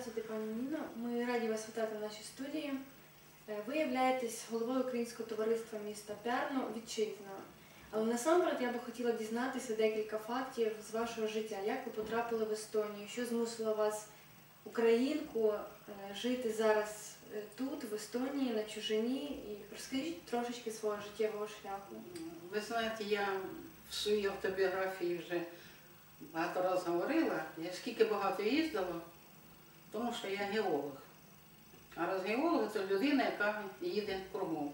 Здравствуйте, пані Ніно. Ми раді вас вітати в нашій студії. Е, Ви являєтесь головою Українського товариства міста Пярну Вітчизна. Але насамперед я би хотіла дізнатися декілька фактів з вашого життя. Як ви потрапили в Естонію? Що змусило вас, українку, е, жити зараз е, тут, в Естонії, на чужині? І розкажіть трошечки свого життєвого шляху. Ви знаєте, я в своїй автобіографії вже багато разів говорила, я скільки багато їздила, тому що я геолог. А раз геолог це людина, яка їде кругом.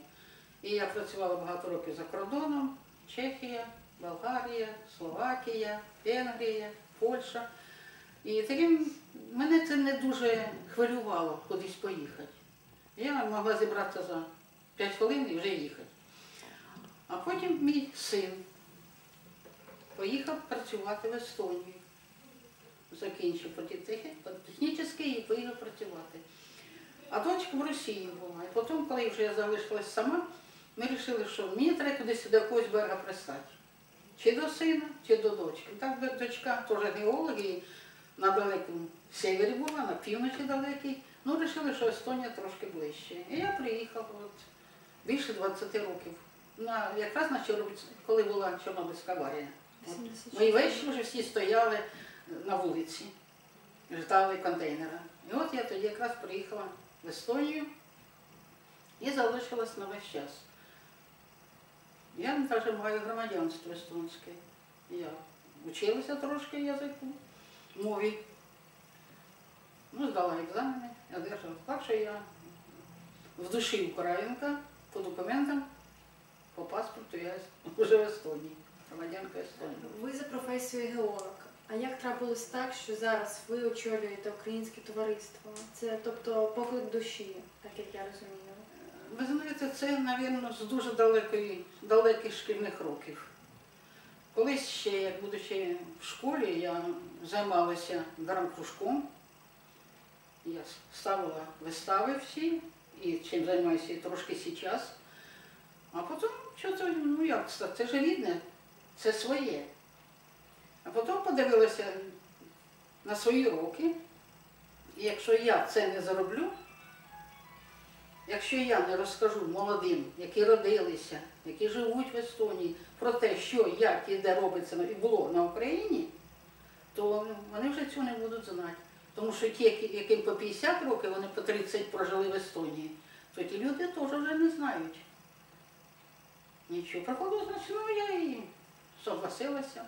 І я працювала багато років за кордоном, Чехія, Болгарія, Словакія, Венгрія, Польща. І таким мене це не дуже хвилювало кудись поїхати. Я могла зібратися за 5 хвилин і вже їхати. А потім мій син поїхав працювати в Естонію. Закінчив політехнічний і поїхав працювати. А дочка в Росії була. І потім, коли вже я залишилась сама, ми вирішили, що мені треба кудись до якогось берега пристати. Чи до сина, чи до дочки. Так дочка теж геолог і на далекому севері була, на півночі далекій. Ну, вирішили, що Естонія трошки ближче. І я приїхала от, більше 20 років. На, якраз на Чорнобиль, коли була Чорнобильська аварія. От. 76. Мої вещі вже всі стояли на вулиці, ждали контейнера. І от я тоді якраз приїхала в Естонію і залишилась на весь час. Я навіть маю громадянство естонське. Я вчилася трошки язику, мові. Ну, здала екзамени, одержала. Так що я в душі українка, по документам, по паспорту я вже в Естонії, громадянка Естонії. Ви за професією геолог. А як трапилось так, що зараз ви очолюєте українське товариство? Це тобто поклик душі, так як я розумію. Ви знаєте, це, мабуть, з дуже далекої, далеких шкільних років. Колись ще, як будучи в школі, я займалася драмкружком. Я ставила вистави всі, і чим займаюся і трошки зараз. А потім, що це, ну як це, ж рідне, це своє. А потім подивилася на свої роки, і якщо я це не зароблю, Якщо я не розкажу молодим, які родилися, які живуть в Естонії, про те, що, як і де робиться і було на Україні, то вони вже цього не будуть знати. Тому що ті, яким по 50 років, вони по 30 прожили в Естонії, то ті люди теж вже не знають. Нічого. Проходило, значить, ну я і согласилася.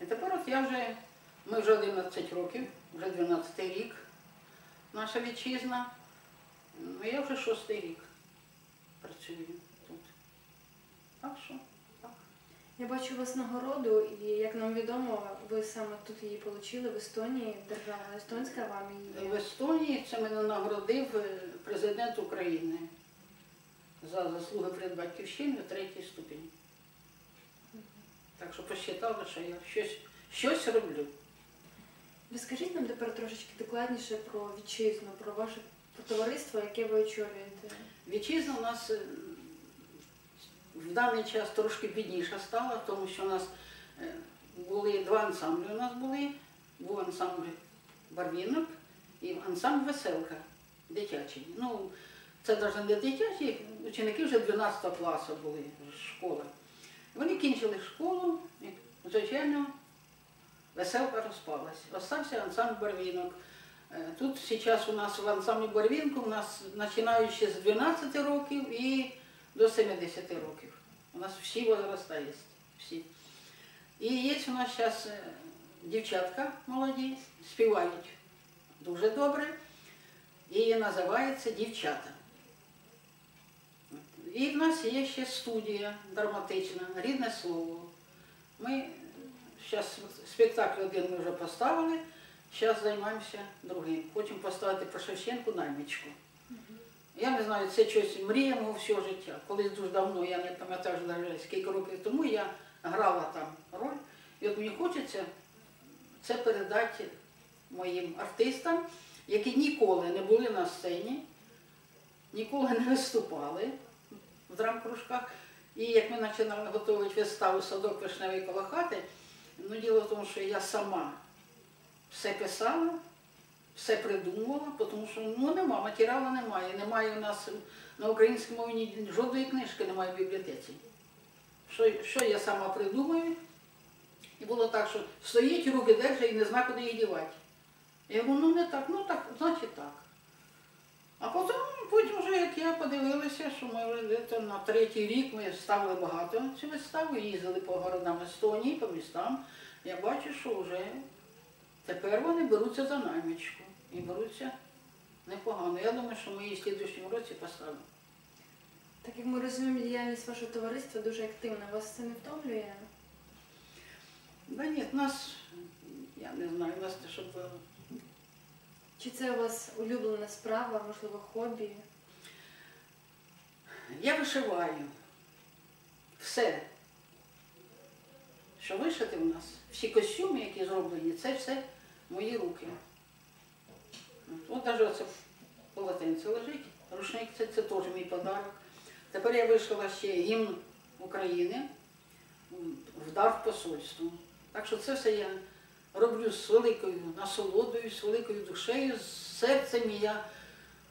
І тепер от я вже, ми вже 11 років, вже 12 рік, наша вітчизна. Ну, я вже шостий рік працюю тут. Так що, так. Я бачу у вас нагороду, і як нам відомо, ви саме тут її отримали в Естонії, держава естонська вам її. В Естонії це мене нагородив е, президент України за заслуги перед батьківщиною третій ступінь. Так що посчитали, що я щось, щось роблю. Розкажіть нам тепер трошечки докладніше про вітчизну, про ваше про товариство, яке ви очолюєте. Вітчизна у нас е, в даний час трошки бідніша стала, тому що у нас е, були два ансамблі. У нас були, був ансамбль барвінок і ансамбль веселка дитячий. Ну, це навіть не дитячі, ученики вже 12 класу були школа. Вони кінчили школу, і, звичайно, веселка розпалась. Остався ансамбль барвінок. Е, Тут зараз у нас в ансамблі Барвінку, у нас починаючи з 12 років і до 70 років. У нас всі возраста. Всі. І є у нас зараз дівчатка молоді, співають дуже добре. І називається Дівчата. І в нас є ще студія драматична, рідне слово. Ми зараз спектакль один ми вже поставили. Зараз займаємося другим. Хочемо поставити про Шевченку наймичку. Я не знаю, це щось мрія мого всього життя. Колись дуже давно, я не пам'ятаю навіть скільки років тому я грала там роль. І от мені хочеться це передати моїм артистам, які ніколи не були на сцені, ніколи не виступали драмкружках. І як ми починали готувати виставу Садок вишневий коло хати, ну діло в тому, що я сама все писала, все придумувала, тому що ну, нема, матеріалу немає. Немає у нас на українській мові жодної книжки немає в бібліотеці. Що, що я сама придумаю? І було так, що стоїть, руки держать і не знаю, куди їх дівати. Я говорю, ну не так, ну так, значить так. А потім, потім вже як я подивилася, що ми вже десь на третій рік ми ставили багато цю виставу, їздили по городам Естонії, по містам. Я бачу, що вже тепер вони беруться за наймічку і беруться непогано. Я думаю, що ми її в слідчому році поставимо. Так як ми розуміємо, діяльність вашого товариства дуже активна. Вас це не втомлює? Да ні, нас, я не знаю, нас те, щоб Чи це у вас улюблена справа, можливо, хобі? Я вишиваю все, що вишити у нас, всі костюми, які зроблені, це все мої руки. От навіть оце полотенце лежить, рушник це, це теж мій подарок. Тепер я вишила ще гімн України в дар посольству. Так що це все я роблю з великою насолодою, з великою душею, з серцем. Я,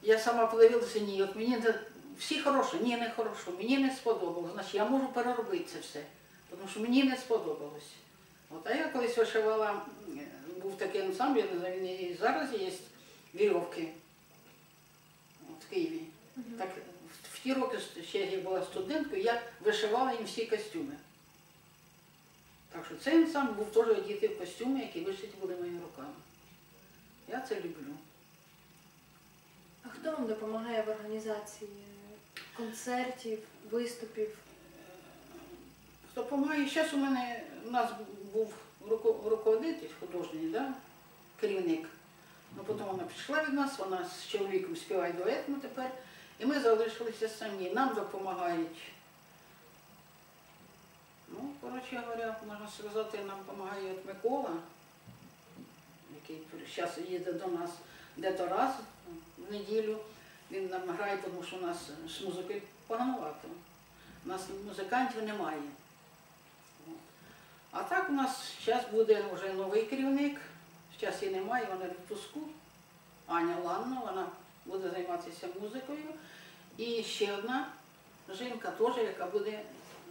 я сама подивилася, ні, от мені не- всі хороші, ні, не хорошо, мені не сподобалось. Значить, я можу переробити це все, тому що мені не сподобалось. От, а я колись вишивала, був такий ансамбль, я не знаю, він і зараз є вірьовки от, в Києві. Так в- в ті роки ще я була студенткою, я вишивала їм всі костюми. Так що цей ансамбль був теж одіти в костюми, які вишиті були моїми руками. Я це люблю. А хто вам допомагає в організації концертів, виступів? Допомагає. Зараз у мене у нас був руководитель художній, да? керівник. Ну, потім вона пішла від нас, вона з чоловіком співає дуетно тепер. І ми залишилися самі. Нам допомагають. Ну, коротше говоря, можна сказати, нам допомагає от Микола, який зараз їде до нас де-то раз в неділю. Він нам грає, тому що у нас з музикою поганувато. У нас музикантів немає. А так у нас зараз буде вже новий керівник. Зараз її немає, вона в відпуску. Аня Ланна, вона буде займатися музикою. І ще одна жінка теж, яка буде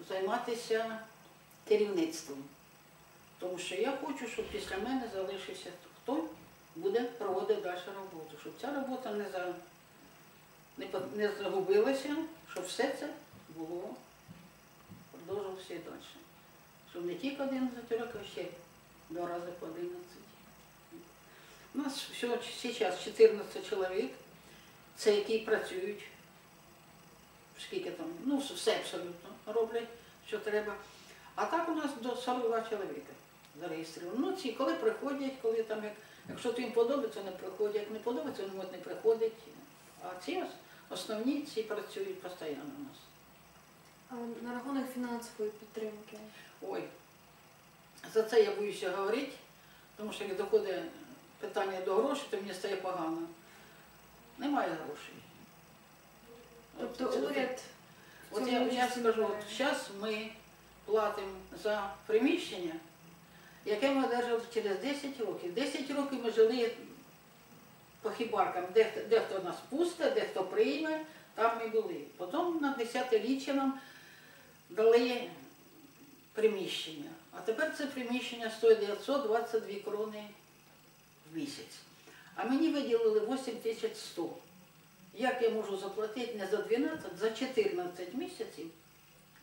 займатися керівництвом. Тому що я хочу, щоб після мене залишився хто буде проводити далі роботу, щоб ця робота не, за, не, не загубилася, щоб все це було, продовжувалося і далі. Щоб не тільки 11 років, а ще два рази по 11. У нас зараз 14 чоловік, це які працюють, скільки там, ну все абсолютно роблять, що треба. А так у нас до 42 чоловіка зареєстровано. Ну, ці коли приходять, коли там, як, якщо то їм подобається, не приходять, як не подобається, вони не приходять. А ці основні ці працюють постійно у нас. А на рахунок фінансової підтримки? Ой, за це я боюся говорити, тому що як доходить питання до грошей, то мені стає погано. Немає грошей. Тобто це- уряд От я, я скажу, от зараз ми платимо за приміщення, яке ми одержали через 10 років. 10 років ми жили по хібаркам, дехто, дехто нас пусте, дехто прийме, там ми були. Потім на 10 річчя нам дали приміщення. А тепер це приміщення стоїть 922 крони в місяць. А мені виділили 8100. Як я можу заплатити не за 12, за 14 місяців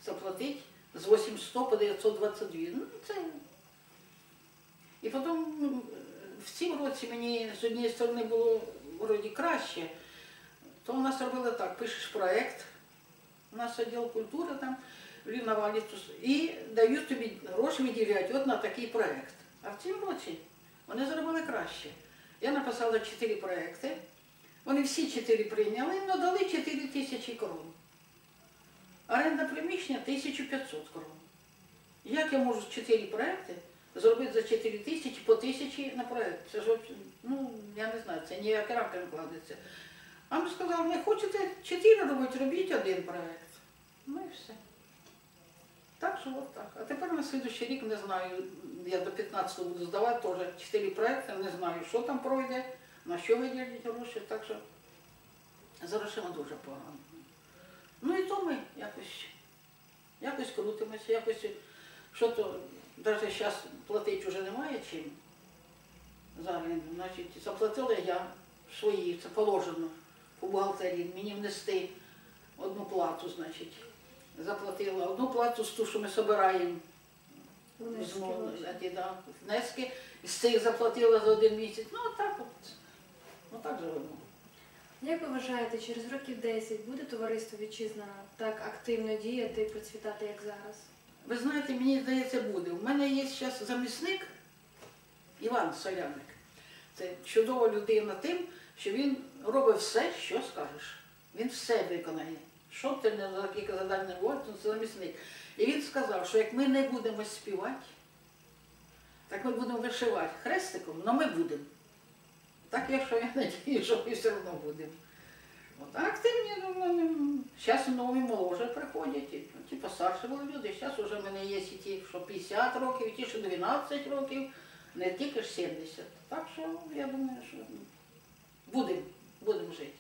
заплатити з 800 по 922. Ну, це. І потім ну, в цім році мені з однієї сторони було вроді краще, то у нас робили так, пишеш проєкт, у нас відділ культури там в Лінавалі, і дають тобі гроші виділяють от на такий проєкт. А в цім році вони зробили краще. Я написала чотири проєкти. Вони всі чотири прийняли і надали 4 тисячі крон. Оренда приміщення 1500 крон. Як я можу чотири проекти зробити за 4 тисячі по тисячі на проект? Це ж, ну, я не знаю, це ніяка рамка не вкладеться. А ми сказали, не хочете чотири робити, робіть один проект. Ну і все. Так що от так. А тепер на слідуючий рік не знаю, я до 15-го буду здавати теж 4 проекти, не знаю, що там пройде. на що виділять гроші, так що з грошима дуже погано. Ну і то ми якось, якось крутимося, якось що то навіть зараз платити вже немає чим. За оренду. Значить, заплатила я свої, це положено по бухгалтерії, мені внести одну плату, значить. Заплатила одну плату з ту, що ми збираємо Внески знову да, внески. З цих заплатила за один місяць. Ну так от. Ну так живемо. Як ви вважаєте, через років 10 буде товариство вітчизна так активно діяти і процвітати, як зараз? Ви знаєте, мені здається, буде. У мене є зараз замісник Іван Соляник. Це чудова людина тим, що він робить все, що скажеш. Він все виконає. Що ти не за яке завдання не було, це замісник. І він сказав, що як ми не будемо співати, так ми будемо вишивати хрестиком, але ми будемо. Так я що я надію, що ми все одно будемо. От, активні, ну, зараз нові моложе приходять, ну, ті постарші були люди. Зараз вже в мене є і ті, що 50 років, і ті, що 12 років, не тільки ж 70. Так що я думаю, що будемо, будемо жити.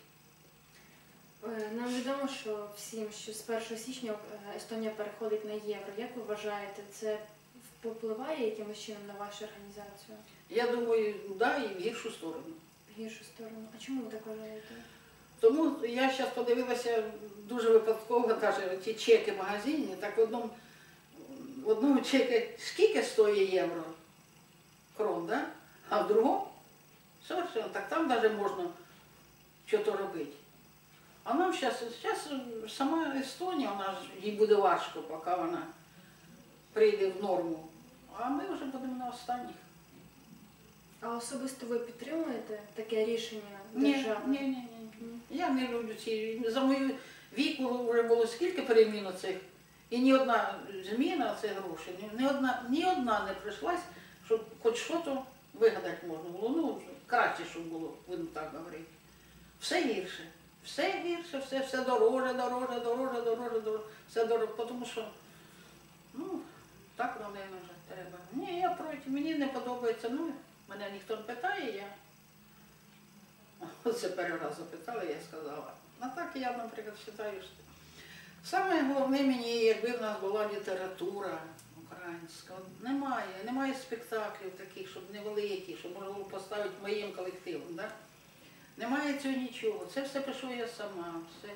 Е, Нам відомо, що всім, що з 1 січня е, Естонія переходить на євро. Як ви вважаєте, це впливає якимось чином на вашу організацію? Я думаю, да, і в гіршу сторону. В гіршу сторону? А чому ви так вважаєте? Тому я зараз подивилася дуже випадково, навіть ті чеки в магазині, так в одному, в одному чекі скільки стоїть євро? Крон, да? а в другому совершенно так там навіть можна щось робити. А нам зараз, зараз сама Естонія, вона ж їй буде важко, поки вона прийде в норму. А ми вже будемо на останніх. А особисто ви підтримуєте таке рішення Ні, держави? ні, ні, ні. Я не люблю ці. За мою віку вже було скільки перемін цих, і ні одна зміна цих грошей, ні, ні одна, ні одна не прийшлась, щоб хоч щось вигадати можна було. Ну, краще, щоб було, будемо так говорити. Все гірше. Все гірше, все, все дороже, дороже, дороже, дороже, дороже, все дороже, тому що, ну, так, напевно, вже Ні, я проти, мені не подобається, ну, мене ніхто не питає, я Оце раз запитали, я сказала. А так я, наприклад, вважаю, що саме головне мені, якби в нас була література українська. Немає, немає спектаклів таких, щоб невеликі, щоб можна було поставити моїм колективом. Да? Немає цього нічого. Це все пишу я сама. Все.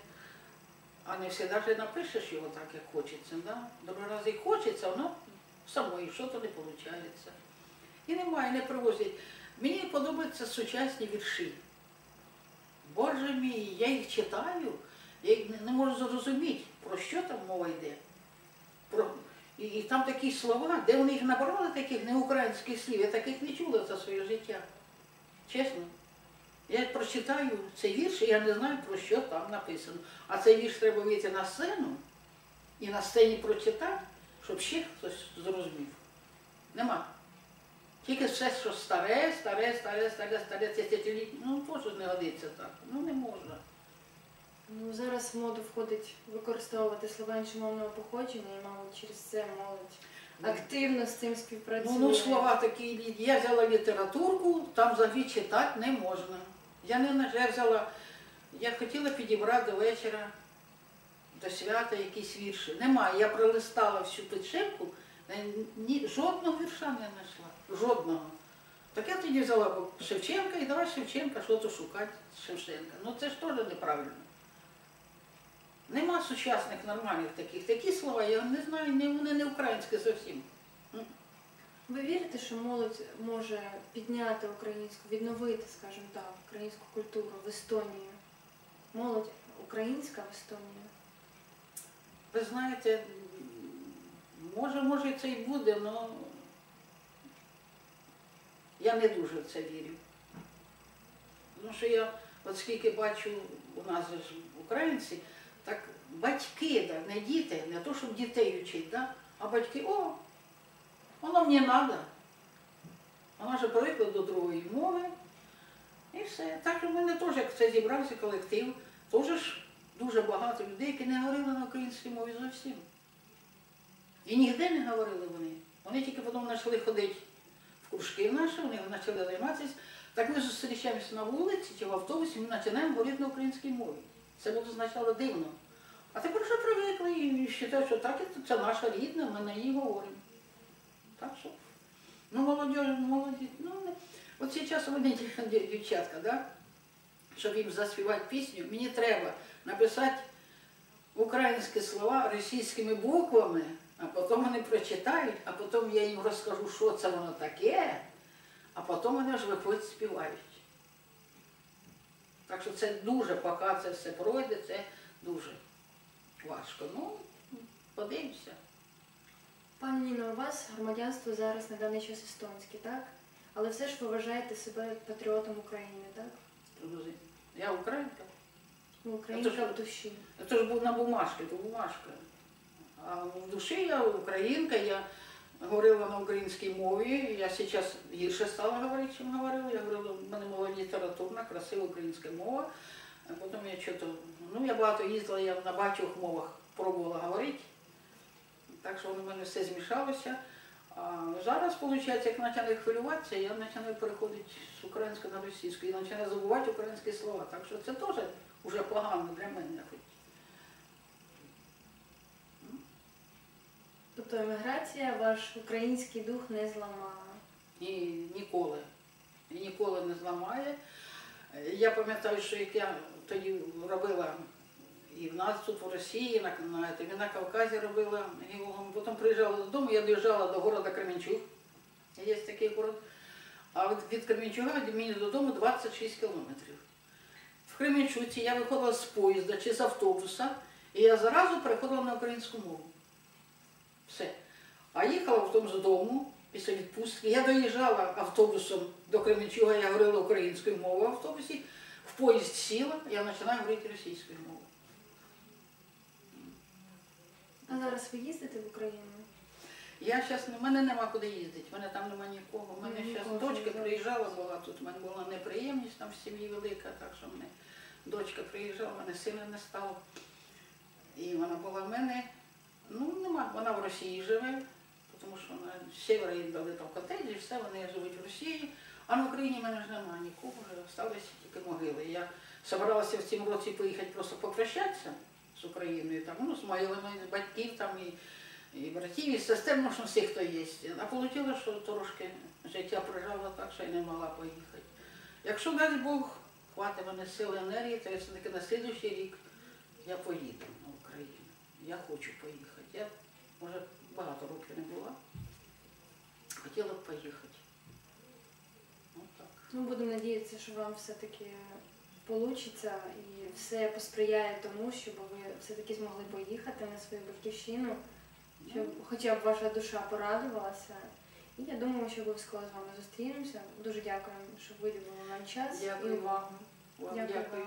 А не навіть напишеш його так, як хочеться. Да? Другий раз як хочеться, воно самої, що то не виходить. І немає, не привозять. Мені подобаються сучасні вірші. Боже мій, я їх читаю, я їх не- можу зрозуміти, про що там мова йде. Про... І, і там такі слова, де вони їх набрали таких неукраїнських слів, я таких не чула за своє життя. Чесно. Я прочитаю цей вірш, і я не знаю, про що там написано. А цей вірш треба вийти на сцену і на сцені прочитати, щоб ще хтось зрозумів. Нема. Тільки все, що старе, старе, старе, старе, старе, тисячолітнє, ну теж не годиться так. Ну не можна. Ну, зараз в моду входить використовувати слова іншомовного походження, і, мабуть, через це молодь активно з цим співпрацює. Ну, ну слова такі, я взяла літературку, там взагалі читати не можна. Я не я взяла, я хотіла підібрати до вечора, до свята якісь вірші. Немає. Я пролистала всю підшивку, е, ні, жодного вірша не знайшла. Жодного. Так я тоді взяла Шевченка і давай Шевченка, що то шукати Шевченка. Ну це ж теж неправильно. Нема сучасних нормальних таких. Такі слова, я не знаю, вони не українські зовсім. Ви вірите, що молодь може підняти українську, відновити, скажімо так, українську культуру в Естонії? Молодь українська в Естонії? Ви знаєте, може, може це і буде, але я не дуже в це вірю. Тому що я, от скільки бачу у нас же ж українці, так батьки, да, не діти, не то, щоб дітей вчить, да, а батьки, о, воно мені треба. Вона ж привикла до другої мови. І все. Так що в мене теж, як це зібрався колектив, теж дуже багато людей, які не говорили на українській мові зовсім. І ніде не говорили вони. Вони тільки потім почали ходити в кружки наші, вони почали займатися. Так ми зустрічаємося на вулиці чи в автобусі, ми починаємо говорити на українській мові. Це було спочатку дивно. А тепер вже привикли і вважають, що так це наша рідна, ми на ній говоримо. Так що, ну молодь, молоді, ну. От зараз вони дівчатка, да? щоб їм заспівати пісню, мені треба написати українські слова російськими буквами, а потім вони прочитають, а потім я їм розкажу, що це воно таке, а потім вони ж виходять співають. Так що це дуже, поки це все пройде, це дуже важко. Ну, подивимося. Пані Ніно, у вас громадянство зараз на даний час естонське, так? Але все ж ви вважаєте себе патріотом України, так? Я українка. Ви українка в душі. Це ж був на бумажці, то бумажка. А в душі я українка, я говорила на українській мові. Я зараз гірше стала говорити, чим говорила. Я говорила, в мене мова літературна, красива українська мова. А потім я що-то, ну я багато їздила, я на багатьох мовах пробувала говорити. Так що воно в мене все змішалося. А зараз, виходить, як починаю хвилюватися, я починаю переходити з української на російську і починаю забувати українські слова. Так що це теж вже погано для мене. хоч. Тобто еміграція ваш український дух не зламала. І ніколи. І ніколи не зламає. Я пам'ятаю, що як я тоді робила і в нас тут в Росії, на, на, і на Кавказі робила геологом. Потім приїжджала додому, я доїжджала до города Кременчуг. Є такий город. А від, від Кременчуга мені додому 26 кілометрів. В Кременчуці я виходила з поїзда чи з автобуса, і я зразу переходила на українську мову. Все. А їхала потім з дому після відпустки. Я доїжджала автобусом до Кременчуга, я говорила українською мовою в автобусі, в поїзд сіла, я починаю говорити російською мовою. А зараз ви їздите в Україну? Я зараз, в мене нема куди їздити, в мене там нема нікого. У мене зараз дочка приїжджала, була тут, у мене була неприємність там в сім'ї велика, так що мене дочка приїжджала, в мене сина не стало. І вона була в мене, ну нема, вона в Росії живе, тому що вона з севера дали там котеджі, все, вони живуть в Росії. А на Україні в мене ж немає нікого, вже залишилися тільки могили. Я збиралася в цьому році поїхати просто попрощатися з Україною, там, ну, з могилами з батьків там і і братів, і сестер, ну, що хто є. А вийшло, що трошки життя прижало так, що я не могла поїхати. Якщо дасть Бог, хватить мене сили енергії, то я все-таки на слідуючий рік я поїду на Україну. Я хочу поїхати. Я може багато років не була. Хотіла б поїхати. Ну так. Ну, будемо надіятися, що вам все-таки вийде і все посприяє тому, щоб ви все-таки змогли поїхати на свою батьківщину, щоб хоча б ваша душа порадувалася. Я думаю, що обов'язково з вами зустрінемося. Дуже дякуємо, що виділили нам час і увагу. Вам Дякую дякую.